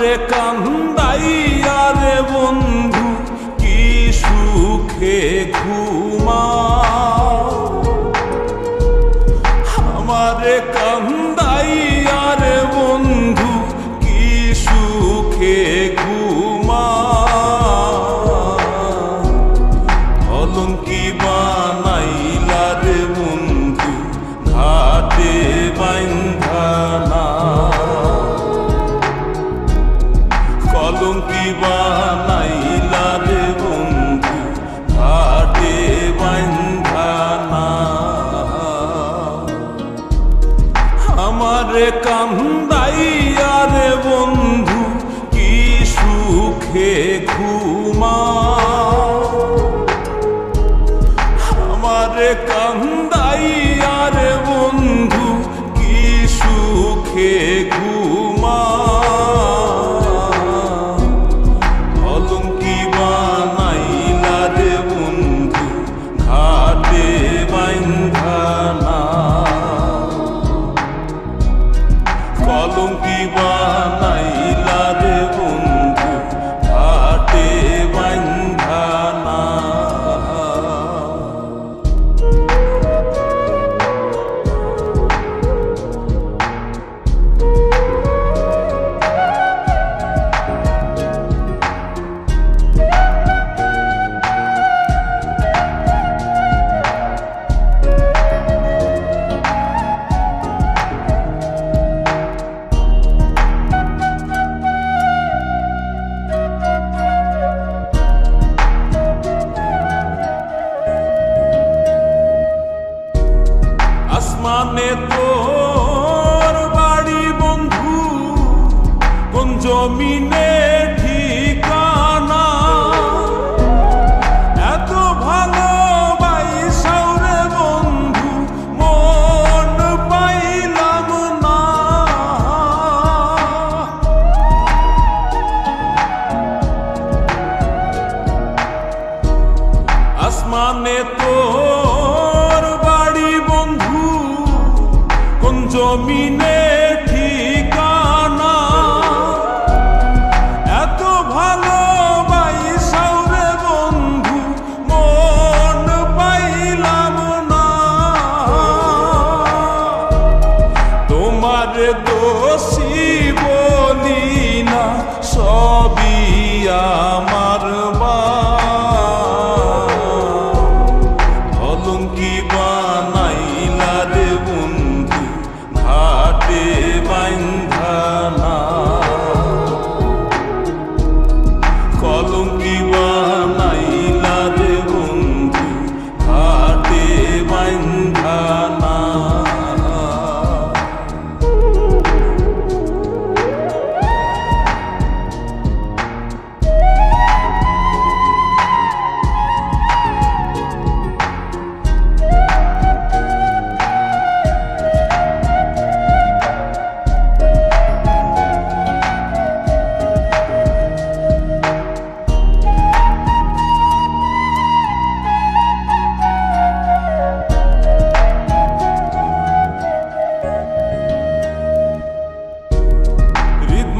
রে কান্দাইয়া রে বন্ধু কি সুখে ঘুম 心底 be one. আসমানে তোর বাড়ি বন্ধু কোন জমিনে domine.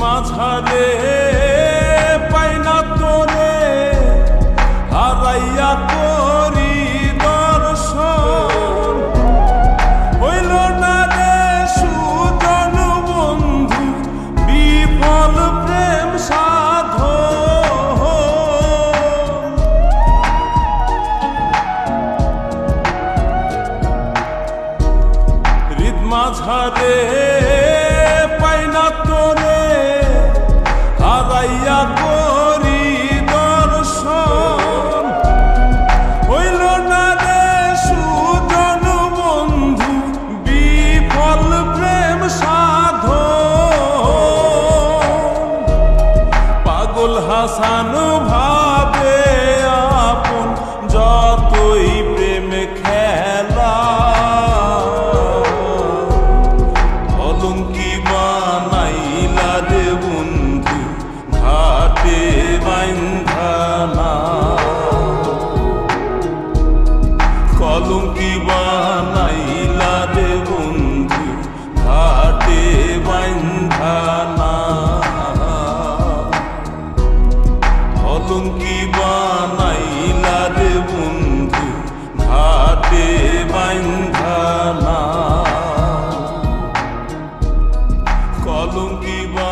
মাঝারে, পাই না তোরে, হারাইয়া করি দর্শন। হইল না রে সুজন বন্ধু, বিফল প্রেম সাধ হৃদ মাঝারে আসান ভাবে আপন যতই প্রেম খেলা। অলঙ্কি বানাইলা রে বন্ধু ঘাটে বাইন্ধানা কলঙ্কি বা আতঙ্কি বানাইলা রে বন্ধু? ঘাটে বাইন্ধানা কলঙ্কি বা